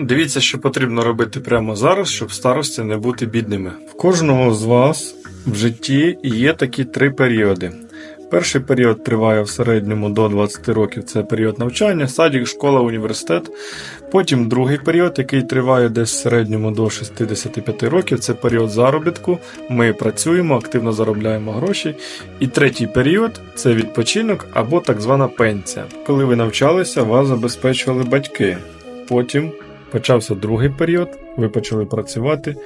Дивіться, що потрібно робити прямо зараз, щоб старості не бути бідними. В кожного з вас в житті є такі три періоди. Перший період триває в середньому до 20 років, це період навчання, садик, школа, університет. Потім другий період, який триває десь в середньому до 65 років, це період заробітку. Ми працюємо, активно заробляємо гроші. І третій період це відпочинок або так звана пенсія. Коли ви навчалися, вас забезпечували батьки. Потім почався другий період, ви почали працювати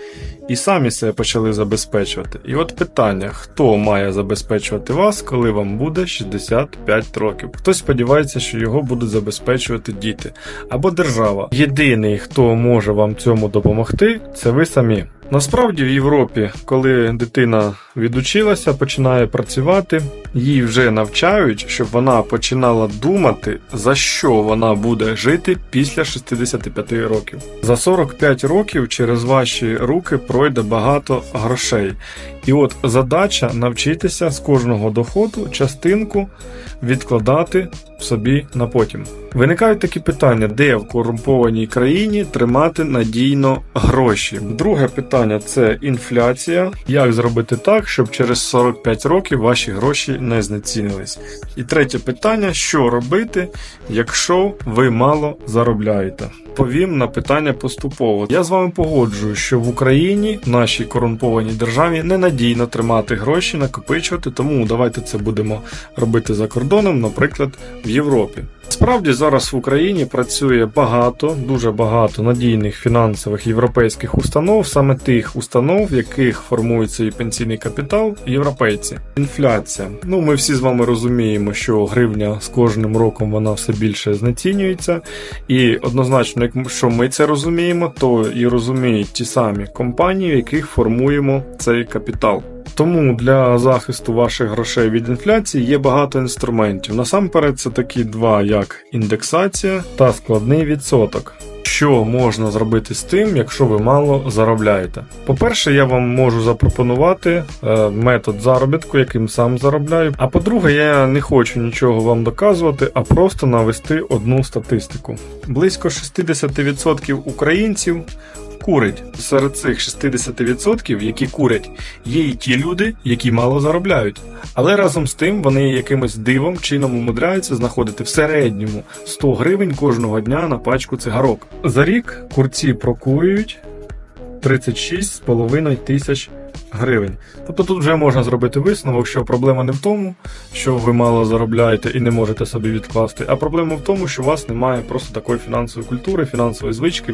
і самі себе почали забезпечувати. І от питання: хто має забезпечувати вас, коли вам буде 65 років? Хтось сподівається, що його будуть забезпечувати діти або держава. Єдиний, хто може вам цьому допомогти, це ви самі. Насправді в Європі, коли дитина відучилася, починає працювати, їй вже навчають, щоб вона починала думати, за що вона буде жити після 65 років. За 45 років через ваші руки пройде багато грошей. І от задача навчитися з кожного доходу частинку відкладати собі на потім. Виникають такі питання, де в корумпованій країні тримати надійно гроші. Друге питання це інфляція. Як зробити так, щоб через 45 років ваші гроші не знецінились? І третє питання: що робити, якщо ви мало заробляєте? Повім на питання поступово. Я з вами погоджую, що в Україні, нашій корумпованій державі, ненадійно тримати гроші, накопичувати, тому давайте це будемо робити за кордоном, наприклад, в Європі. Справді зараз в Україні працює багато, дуже багато надійних фінансових європейських установ, саме тих установ, в яких формується і пенсійний капітал, європейці. Інфляція. Ну ми всі з вами розуміємо, що гривня з кожним роком вона все більше знецінюється, і однозначно, якщо ми це розуміємо, то і розуміють ті самі компанії, в яких формуємо цей капітал. Тому для захисту ваших грошей від інфляції є багато інструментів. Насамперед, це такі два, як індексація та складний відсоток. Що можна зробити з тим, якщо ви мало заробляєте? По-перше, я вам можу запропонувати е, метод заробітку, яким сам заробляю. А по-друге, я не хочу нічого вам доказувати, а просто навести одну статистику. Близько 60% українців курить. Серед цих 60%, які курять, є і ті люди, які мало заробляють. Але разом з тим вони якимось дивом чином умудряються знаходити в середньому 100 гривень кожного дня на пачку цигарок. За рік курці прокурюють 36,5 тисяч гривень. Тобто тут вже можна зробити висновок, що проблема не в тому, що ви мало заробляєте і не можете собі відкласти, а проблема в тому, що у вас немає просто такої фінансової культури, фінансової звички.